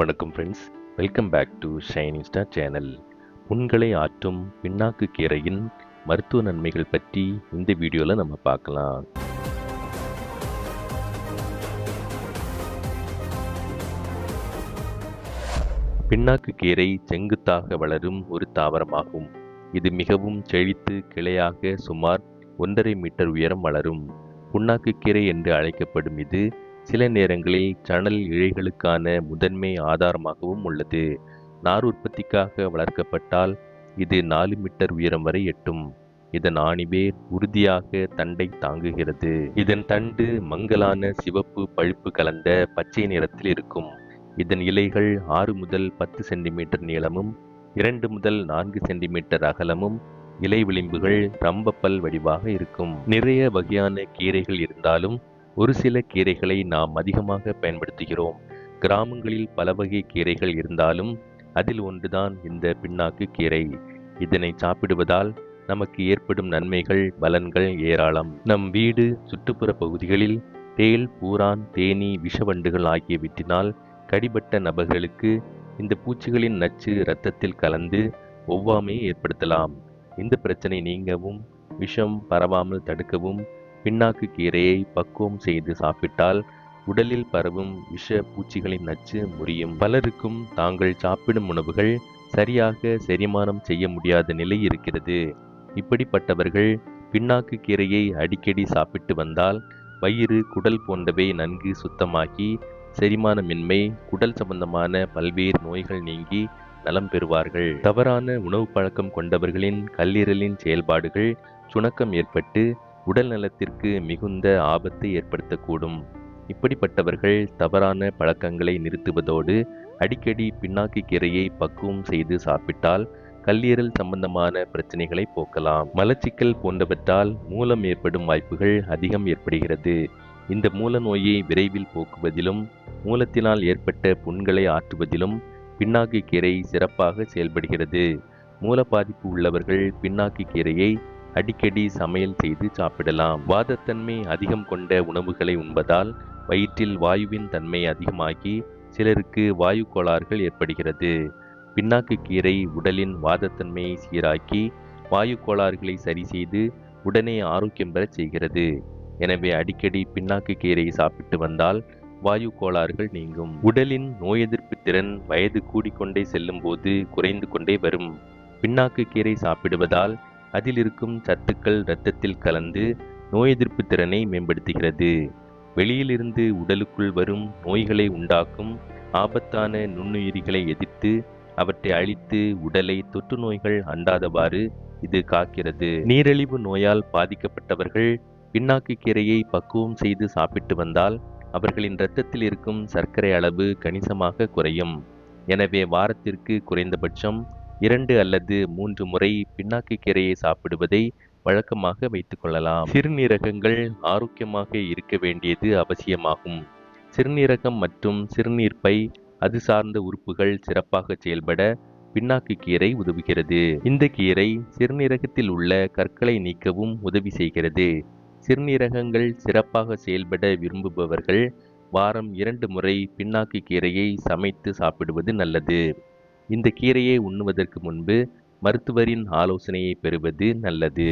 வணக்கம் friends welcome back to Shinista channel புண்களை ஆற்றும் பின்னாக்கு கீரையின் மருத்துவ நன்மைகள் பற்றி இந்த வீடியோவில் நம்ம பார்க்கலாம். பின்னாக்கு கீரை செங்குத்தாக வளரும் ஒரு தாவரமாகும். இது மிகவும் செழித்து கிளையாக சுமார் ஒன்றரை மீட்டர் உயரம் வளரும். புண்ணாக்கு கீரை என்று அழைக்கப்படும் இது சில நேரங்களில் சணல் இழைகளுக்கான முதன்மை ஆதாரமாகவும் உள்ளது. நார் உற்பத்திக்காக வளர்க்கப்பட்டால் இது நாலு மீட்டர் உயரம் வரை எட்டும். இதன் ஆணிவேர் உறுதியாக தண்டை தாங்குகிறது. இதன் தண்டு மங்கலான சிவப்பு பழுப்பு கலந்த பச்சை நிறத்தில் இருக்கும். இதன் இலைகள் ஆறு முதல் பத்து சென்டிமீட்டர் நீளமும் இரண்டு முதல் நான்கு சென்டிமீட்டர் அகலமும் இலை விளிம்புகள் ரம்பப்பல் வடிவாக இருக்கும். நிறைய வகையான கீரைகள் இருந்தாலும் ஒரு சில கீரைகளை நாம் அதிகமாக பயன்படுத்துகிறோம். கிராமங்களில் பல வகை கீரைகள் இருந்தாலும் அதில் ஒன்றுதான் இந்த பின்னாக்கு கீரை. இதனை சாப்பிடுவதால் நமக்கு ஏற்படும் நன்மைகள் பலன்கள் ஏராளம். நம் வீடு சுற்றுப்புற பகுதிகளில் தேல் பூரான் தேனீ விஷவண்டுகள் ஆகியவற்றினால் கடிபட்ட நபர்களுக்கு இந்த பூச்சிகளின் நச்சு இரத்தத்தில் கலந்து ஒவ்வாமையை ஏற்படுத்தலாம். இந்த பிரச்சனை நீங்கவும் விஷம் பரவாமல் தடுக்கவும் பின்னாக்கு கீரையை பக்குவம் செய்து சாப்பிட்டால் உடலில் பரவும் விஷ பூச்சிகளின் நச்சு முறியும். பலருக்கும் தாங்கள் சாப்பிடும் உணவுகள் சரியாக செரிமானம் செய்ய முடியாத நிலை இருக்கிறது. இப்படிப்பட்டவர்கள் பின்னாக்கு கீரையை அடிக்கடி சாப்பிட்டு வந்தால் வயிறு குடல் போன்றவை நன்கு சுத்தமாகி செரிமானமின்மை குடல் சம்பந்தமான பல்வேறு நோய்கள் நீங்கி நலம் பெறுவார்கள். தவறான உணவு பழக்கம் கொண்டவர்களின் கல்லீரலின் செயல்பாடுகள் சுணக்கம் ஏற்பட்டு உடல் நலத்திற்கு மிகுந்த ஆபத்தை ஏற்படுத்தக்கூடும். இப்படிப்பட்டவர்கள் தவறான பழக்கங்களை நிறுத்துவதோடு அடிக்கடி பின்னாக்கு கீரையை பக்குவம் செய்து சாப்பிட்டால் கல்லீரல் சம்பந்தமான பிரச்சனைகளை போக்கலாம். மலச்சிக்கல் போன்றவற்றால் மூலம் ஏற்படும் வாய்ப்புகள் அதிகம் ஏற்படுகிறது. இந்த மூல நோயை விரைவில் போக்குவதிலும் மூலத்தினால் ஏற்பட்ட புண்களை ஆற்றுவதிலும் பின்னாக்கு கீரை சிறப்பாக செயல்படுகிறது. மூல பாதிப்பு உள்ளவர்கள் பின்னாக்கு கீரையை அடிக்கடி சமையல் செய்து சாப்பிடலாம். வாதத்தன்மை அதிகம் கொண்ட உணவுகளை உண்பதால் வயிற்றில் வாயுவின் தன்மை அதிகமாகி சிலருக்கு வாயு கோளாறுகள் ஏற்படுகிறது. பின்னாக்கு கீரை உடலின் வாதத்தன்மையை சீராக்கி வாயு கோளாறுகளை சரி செய்து உடனே ஆரோக்கியம் பெறச் செய்கிறது. எனவே அடிக்கடி பின்னாக்கு கீரை சாப்பிட்டு வந்தால் வாயு கோளாறுகள் நீங்கும். உடலின் நோய் எதிர்ப்பு திறன் வயது கூடிக்கொண்டே செல்லும் போது குறைந்து கொண்டே வரும். பின்னாக்கு கீரை சாப்பிடுவதால் அதில் இருக்கும் சத்துக்கள் இரத்தத்தில் கலந்து நோய் எதிர்ப்பு திறனை மேம்படுத்துகிறது. வெளியிலிருந்து உடலுக்குள் வரும் நோய்களை உண்டாக்கும் ஆபத்தான நுண்ணுயிரிகளை எதிர்த்து அவற்றை அழித்து உடலை தொற்று நோய்கள் அண்டாதவாறு இது காக்கிறது. நீரிழிவு நோயால் பாதிக்கப்பட்டவர்கள் பின்னாக்கு கீரையை பக்குவம் செய்து சாப்பிட்டு வந்தால் அவர்களின் இரத்தத்தில் இருக்கும் சர்க்கரை அளவு கணிசமாக குறையும். எனவே வாரத்திற்கு குறைந்தபட்சம் இரண்டு அல்லது மூன்று முறை பின்னாக்கு கீரையை சாப்பிடுவதை வழக்கமாக வைத்துக் கொள்ளலாம் சிறுநீரகங்கள் ஆரோக்கியமாக இருக்க வேண்டியது அவசியமாகும். சிறுநீரகம் மற்றும் சிறுநீர்ப்பை அது சார்ந்த உறுப்புகள் சிறப்பாக செயல்பட பின்னாக்கு கீரை உதவுகிறது. இந்த கீரை சிறுநீரகத்தில் உள்ள கற்களை நீக்கவும் உதவி செய்கிறது. சிறுநீரகங்கள் சிறப்பாக செயல்பட விரும்புபவர்கள் வாரம் இரண்டு முறை பின்னாக்கு கீரையை சமைத்து சாப்பிடுவது நல்லது. இந்த கீரையை உண்ணுவதற்கு முன்பு மருத்துவரின் ஆலோசனையை பெறுவது நல்லது.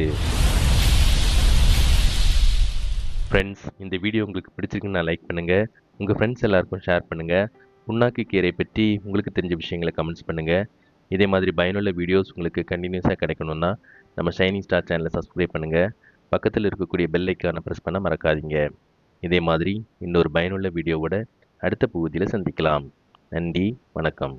ஃப்ரெண்ட்ஸ் இந்த வீடியோ உங்களுக்கு பிடிச்சிருக்குன்னு லைக் பண்ணுங்கள் உங்கள் ஃப்ரெண்ட்ஸ் எல்லாருக்கும் ஷேர் பண்ணுங்கள் புண்ணாக்கு கீரை பற்றி உங்களுக்கு தெரிஞ்ச விஷயங்களை கமெண்ட்ஸ் பண்ணுங்கள் இதே மாதிரி பயனுள்ள வீடியோஸ் உங்களுக்கு கண்டினியூஸாக கிடைக்கணும்னா நம்ம ஷைனிங் ஸ்டார் சேனலை சப்ஸ்கிரைப் பண்ணுங்கள் பக்கத்தில் இருக்கக்கூடிய பெல் ஐக்கானை ப்ரெஸ் பண்ண மறக்காதீங்க. இதே மாதிரி இன்னொரு பயனுள்ள வீடியோவோட அடுத்த பகுதியில் சந்திக்கலாம். நன்றி வணக்கம்.